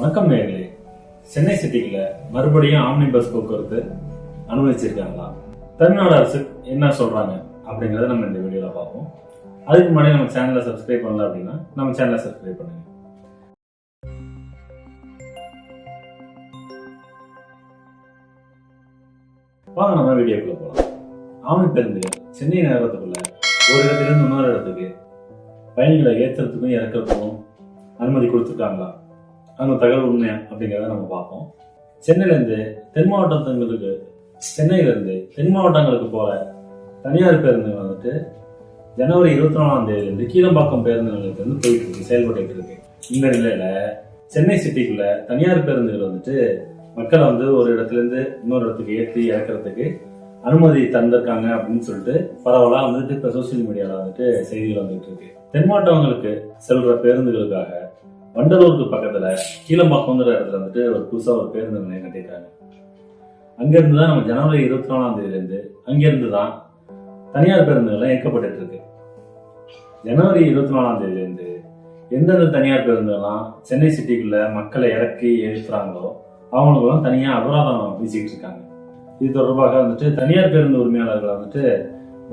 வணக்கம் நேர்களே சென்னை சிட்டிக்குள்ள மறுபடியும் ஆம்னி பஸ் போக்குவரத்து அனுமதிச்சிருக்காங்களா? தமிழ்நாடு அரசு என்ன சொல்றாங்க அப்படிங்கறத நம்ம இந்த வீடியோல பார்ப்போம். அதுக்கு முன்னாடி நம்ம சேனலை சப்ஸ்கிரைப் பண்ணல அப்படின்னா நம்ம சேனலை சப்ஸ்கிரைப் பண்ணுங்க. வாங்க நம்ம வீடியோக்குள்ள போகலாம் ஆம்னி பேருந்துகள் சென்னை நகரத்துக்குள்ள ஒரு இடத்திலிருந்து இன்னொரு இடத்துக்கு பயணிகளை ஏற்றுறதுக்கும் இறக்கிறதுக்கும் அனுமதி கொடுத்துருக்காங்களா? அந்த தகவல் உண்மையா அப்படிங்கிறத நம்ம பார்ப்போம். சென்னையிலேருந்து தென் மாவட்டங்களுக்கு சென்னையிலேருந்து தென் மாவட்டங்களுக்கு போகிற தனியார் பேருந்துகள் வந்துட்டு ஜனவரி இருபத்தி நாலாம் தேதியிலேருந்து கீழம்பாக்கம் பேருந்து நிலையத்திலிருந்து போயிட்டு இருக்கு செயல்பட்டு இருக்கு. இந்த நிலையில சென்னை சிட்டிக்குள்ள தனியார் பேருந்துகள் வந்துட்டு மக்களை வந்து ஒரு இடத்துல இருந்து இன்னொரு இடத்துக்கு ஏற்றி இறக்கிறதுக்கு அனுமதி தந்திருக்காங்க அப்படின்னு சொல்லிட்டு பரவலாக வந்துட்டு இப்போ சோசியல் மீடியாவில் வந்துட்டு செய்திகள் வந்துட்டு இருக்கு. தென் மாவட்டங்களுக்கு செல்ற பேருந்துகளுக்காக வண்டலூருக்கு பக்கத்துல கீழம்பாக்கங்கிற இடத்துல வந்துட்டு ஒரு புதுசா ஒரு பேருந்து நிலையம் கட்டியிருக்காங்க. அங்கிருந்து தான் நம்ம ஜனவரி இருபத்தி நாலாம் தேதியில இருந்து அங்கிருந்து தான் தனியார் பேருந்துகள்லாம் இயக்கப்பட்டு இருக்கு. ஜனவரி இருபத்தி நாலாம் தேதியிலிருந்து எந்தெந்த தனியார் பேருந்துகள்லாம் சென்னை சிட்டிக்குள்ள மக்களை இறக்கி ஏற்றுறாங்களோ அவங்களுக்கெல்லாம் தனியாக அபராதம் வீசிக்கிட்டு இருக்காங்க. இது தொடர்பாக வந்துட்டு தனியார் பேருந்து உரிமையாளர்கள் வந்துட்டு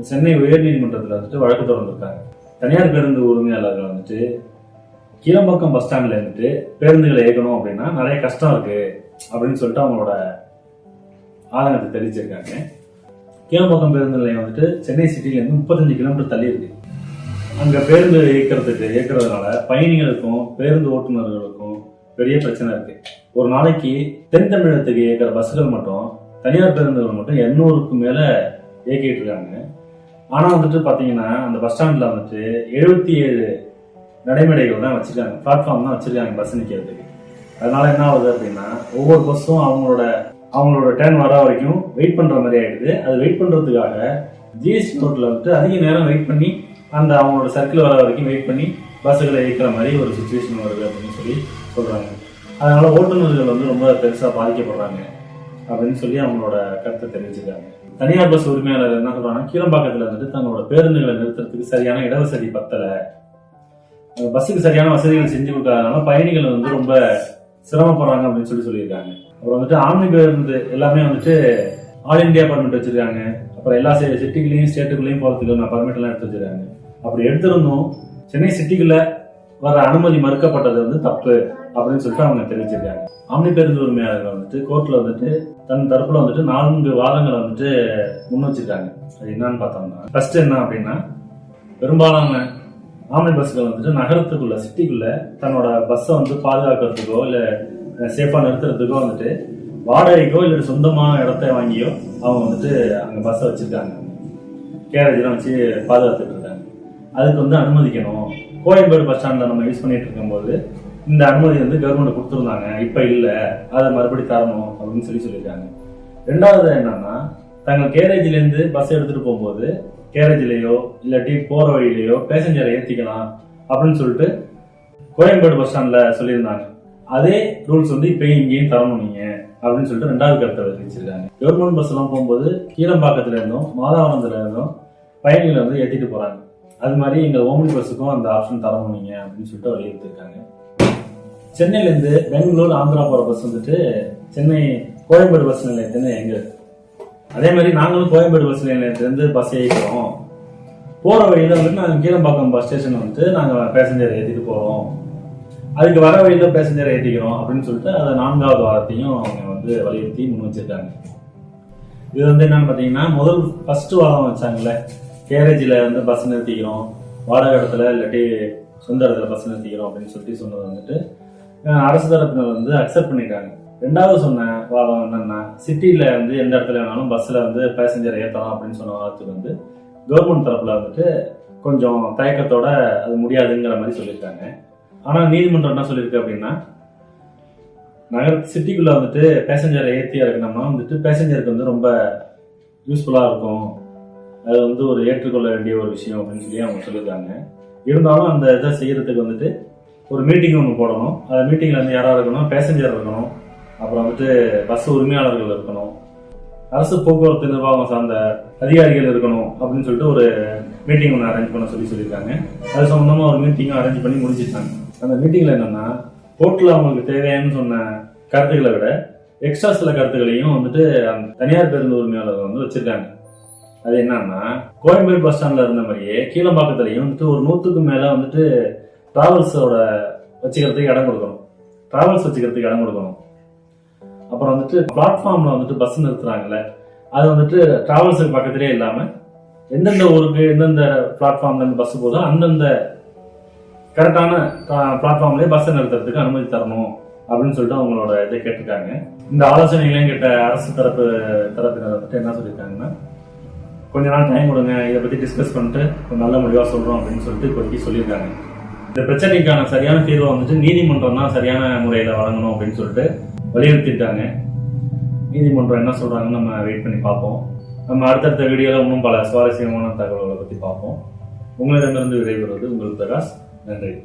சென்னை உயர்நீதிமன்றத்தில் வந்துட்டு வழக்கு தொடர்ந்துருக்காங்க. தனியார் பேருந்து உரிமையாளர்கள் வந்துட்டு கீழம்பாக்கம் பஸ் ஸ்டாண்ட்ல இருந்துட்டு பேருந்துகளை இயக்கணும் அப்படின்னா நிறைய கஷ்டம் இருக்கு அப்படின்னு சொல்லிட்டு அவங்களோட ஆதங்கத்தை தெரிவிச்சிருக்காங்க. கீழம்பாக்கம் பேருந்து நிலையம் வந்துட்டு சென்னை சிட்டில இருந்து முப்பத்தஞ்சு கிலோமீட்டர் தள்ளி இருக்கு. அங்க பேருந்து இயக்கிறதுக்கு இயக்கிறதுனால பயணிகளுக்கும் பேருந்து ஓட்டுநர்களுக்கும் பெரிய பிரச்சனை இருக்கு. ஒரு நாளைக்கு தென் தமிழகத்துக்கு இயக்கிற பஸ்ஸுகள் மட்டும் தனியார் பேருந்துகள் மட்டும் எண்ணூறுக்கும் மேல இயக்கிட்டு இருக்காங்க. ஆனா வந்துட்டு பாத்தீங்கன்னா அந்த பஸ் ஸ்டாண்ட்ல வந்துட்டு எழுபத்தி ஏழு நடைமேடைகள் தான் வச்சிருக்காங்க. பிளாட்ஃபார்ம் தான் வச்சிருக்காங்க பஸ் நிற்கிறதுக்கு அதனால என்ன ஆகுது அப்படின்னா ஒவ்வொரு பஸ்ஸும் அவங்களோட அவங்களோட டேர்ன் வர வரைக்கும் வெயிட் பண்ணுற மாதிரி ஆயிடுது. அது வெயிட் பண்ணுறதுக்காக ஜிஎஸ்டி ரோட்டில் வந்துட்டு அதிக நேரம் வெயிட் பண்ணி அந்த அவங்களோட சர்க்கிள் வர வரைக்கும் வெயிட் பண்ணி பஸ்ஸுகளை இயக்கிற மாதிரி ஒரு சுச்சுவேஷன் வருது அப்படின்னு சொல்லி சொல்கிறாங்க அதனால ஓட்டுநர்கள் வந்து ரொம்ப பெருசாக பாதிக்கப்படுறாங்க அப்படின்னு சொல்லி அவங்களோட கருத்தை தெரிவிச்சிருக்காங்க. தனியார் பஸ் உரிமையாளர் என்ன சொல்றாங்கன்னா கீழம்பாக்கத்தில் வந்துட்டு தங்களோட பேருந்துகளை நிறுத்துறதுக்கு சரியான இடவசதி பத்தலை. பஸ்ஸுக்கு சரியான வசதிகள் செஞ்சு கொடுக்காதனால பயணிகள் வந்து ரொம்ப சிரமப்படுறாங்க அப்படின்னு சொல்லி சொல்லியிருக்காங்க. அப்புறம் வந்துட்டு ஆம்னி பேருந்து எல்லாமே வந்துட்டு ஆல் இண்டியா பர்மிட் வச்சிருக்காங்க. அப்புறம் எல்லா சி- சிட்டிக்குள்ளேயும் ஸ்டேட்டுக்குள்ளேயும் போறதுக்கு நான் பர்மிட் எல்லாம் எடுத்து வச்சிருக்காங்க. அப்படி எடுத்திருந்தும் சென்னை சிட்டிக்குள்ள வர அனுமதி மறுக்கப்பட்டது வந்து தப்பு அப்படின்னு சொல்லிட்டு அவங்க தெரிவிச்சிருக்காங்க. ஆம்னி பேருந்து உரிமையாளர்கள் வந்துட்டு கோர்ட்ல வந்துட்டு தன் தரப்புல வந்துட்டு நான்கு வாதங்களை வந்துட்டு முன் வச்சிருக்காங்க. அது என்னன்னு பார்த்தோம்னா ஃபர்ஸ்ட் என்ன அப்படின்னா பெரும்பாலான ஆம்னி பஸ்கள் வந்துட்டு நகரத்துக்குள்ள சிட்டிக்குள்ள தன்னோட பஸ்ஸை வந்து பாதுகாக்கிறதுக்கோ இல்லை சேஃபாக நிறுத்துறதுக்கோ வந்துட்டு வாடகைக்கோ இல்லை சொந்தமாக இடத்த வாங்கியோ அவங்க வந்துட்டு அங்கே பஸ்ஸை வச்சுருக்காங்க. கேரேஜ்லாம் வச்சு பாதுகாத்துட்டு இருக்காங்க. அதுக்கு வந்து அனுமதிக்கணும். கோயம்பேடு பஸ் ஸ்டாண்டில் நம்ம யூஸ் பண்ணிட்டு இருக்கும்போது இந்த அனுமதி வந்து கவர்மெண்ட் கொடுத்துருந்தாங்க. இப்போ இல்லை. அதை மறுபடி தரணும் அப்படின்னு சொல்லி சொல்லியிருக்காங்க. ரெண்டாவது என்னன்னா தங்கள் கேரேஜிலேருந்து பஸ் எடுத்துகிட்டு போகும்போது கேரேஜ்லேயோ இல்லாட்டி போகிற வழியிலையோ பேசஞ்சரை ஏற்றிக்கலாம் அப்படின்னு சொல்லிட்டு கோயம்பேடு பஸ் ஸ்டாண்டில் சொல்லியிருந்தாங்க. அதே ரூல்ஸ் வந்து இப்போ இங்கேயும் தரணும் நீங்க அப்படின்னு சொல்லிட்டு ரெண்டாவது கருத்தை வச்சிருக்காங்க கவர்மெண்ட் பஸ் எல்லாம் போகும்போது கீழம்பாக்கத்துல இருந்தும் மாதாவரத்துல இருந்தும் பயணிகளை வந்து ஏற்றிட்டு போறாங்க. அது மாதிரி எங்க ஓம்னி பஸ்ஸுக்கும் அந்த ஆப்ஷன் தர முடியுங்க அப்படின்னு சொல்லிட்டு வலியுறுத்திருக்காங்க சென்னையிலேருந்து பெங்களூர் ஆந்திரா போற பஸ் வந்துட்டு சென்னை கோயம்பேடு பஸ் நிலையத்துல எங்க இருக்கு. அதே மாதிரி நாங்களும் கோயம்பேடு பஸ் நிலையத்துலேருந்து பஸ் ஏறிக்கிறோம் போகிற வழியில் வந்துட்டு நாங்கள் கீழம்பாக்கம் பஸ் ஸ்டேஷன் வந்துட்டு நாங்கள் பேசஞ்சர் ஏற்றிட்டு போகிறோம் அதுக்கு வர வழியில் பேசஞ்சர் ஏற்றிக்கிறோம் அப்படின்னு சொல்லிட்டு அதை நான்காவது வாரத்தையும் அவங்க வந்து வலியுறுத்தி முன் வச்சிருக்காங்க. இது வந்து என்னன்னு பார்த்தீங்கன்னா முதல் ஃபர்ஸ்ட் வாரம் வச்சாங்கல்ல கேரேஜில் வந்து பஸ் நிறுத்திக்கிறோம். வாடகை இடத்துல இல்லாட்டி சொந்த இடத்துல பஸ் நிறுத்திக்கிறோம் அப்படின்னு சொல்லிட்டு சொன்னது வந்துட்டு அரசு தரப்பினர் வந்து அக்செப்ட் பண்ணிட்டாங்க. ரெண்டாவது சொன்ன வாதம் என்னன்னா சிட்டியில வந்து எந்த இடத்துல வேணாலும் பஸ்ல வந்து பேசஞ்சர் ஏற்றலாம் அப்படின்னு சொன்ன வாதத்துக்கு வந்து கவர்மெண்ட் தரப்புல வந்துட்டு கொஞ்சம் தயக்கத்தோட அது முடியாதுங்கிற மாதிரி சொல்லியிருக்காங்க. ஆனால் நீதிமன்றம் என்ன சொல்லியிருக்கு அப்படின்னா நகர சிட்டிக்குள்ளே வந்துட்டு பேசஞ்சரை ஏற்றி இறக்கணும்னா வந்துட்டு பேசஞ்சருக்கு வந்து ரொம்ப யூஸ்ஃபுல்லாக இருக்கும். அது வந்து ஒரு ஏற்றுக்கொள்ள வேண்டிய ஒரு விஷயம் அப்படின்னு சொல்லி அவங்க சொல்லியிருக்காங்க. இருந்தாலும் அந்த இதை செய்கிறதுக்கு வந்துட்டு ஒரு மீட்டிங் ஒன்று போடணும். அந்த மீட்டிங்கில் வந்து யாராக இருக்கணும்? பேசஞ்சர் இருக்கணும். அப்புறம் வந்துட்டு பஸ் உரிமையாளர்கள் இருக்கணும். அரசு போக்குவரத்து நிர்வாகம் சார்ந்த அதிகாரிகள் இருக்கணும் அப்படின்னு சொல்லிட்டு ஒரு மீட்டிங் ஒன்று அரேஞ்ச் பண்ண சொல்லி சொல்லியிருக்காங்க. அது சம்மந்தமாக ஒரு மீட்டிங் அரேஞ்ச் பண்ணி முடிஞ்சிட்டாங்க. அந்த மீட்டிங்கில் என்னென்னா கோர்ட்டில் அவங்களுக்கு தேவையானு சொன்ன கருத்துக்களை விட எக்ஸ்ட்ரா சில கருத்துக்களையும் வந்துட்டு அந்த தனியார் பேருந்து உரிமையாளர்கள் வந்து வச்சுருக்காங்க. அது என்னன்னா கோயம்பேடு பஸ் ஸ்டாண்டில் இருந்த மாதிரியே கீழம்பாக்கத்துலையும் வந்துட்டு ஒரு நூற்றுக்கு மேலே வந்துட்டு டிராவல்ஸோட வச்சுக்கிறதுக்கு இடம் கொடுக்கணும். டிராவல்ஸ் வச்சுக்கிறதுக்கு இடம் கொடுக்கணும். அப்புறம் வந்துட்டு பிளாட்ஃபார்ம்ல வந்துட்டு பஸ் நிறுத்துறாங்கல்ல அது வந்துட்டு டிராவல்ஸுக்கு பக்கத்திலே இல்லாம எந்தெந்த ஊருக்கு எந்தெந்த பிளாட்ஃபார்ம்ல இருந்து பஸ் போதோ அந்தந்த கரெக்டான பிளாட்ஃபார்ம்லயே பஸ்ஸை நிறுத்துறதுக்கு அனுமதி தரணும் அப்படின்னு சொல்லிட்டு அவங்களோட இதை கேட்டிருக்காங்க. இந்த ஆலோசனைகளையும் கேட்ட அரசு தரப்பு தரப்பினர் வந்துட்டு என்ன சொல்லியிருக்காங்கன்னா கொஞ்ச நாள் டைம் கொடுங்க இதை பத்தி டிஸ்கஸ் பண்ணிட்டு ஒரு நல்ல முடிவா சொல்றோம் அப்படின்னு சொல்லிட்டு இப்போதைக்கு சொல்லியிருக்காங்க. இந்த பிரச்சனைக்கான சரியான தீர்வை வந்துட்டு நீதிமன்றம் தான் சரியான முறையில வழங்கணும் அப்படின்னு சொல்லிட்டு வலியுறுத்திட்டாங்க. நீதிமன்றம் என்ன சொல்கிறாங்கன்னு நம்ம வெயிட் பண்ணி பார்ப்போம். நம்ம அடுத்தடுத்த வீடியோவில் இன்னும் பல சுவாரஸ்யமான தகவல்களை பற்றி பார்ப்போம். உங்களிடமிருந்து விடைபெறுவது உங்கள் பிரகாஷ். நன்றி.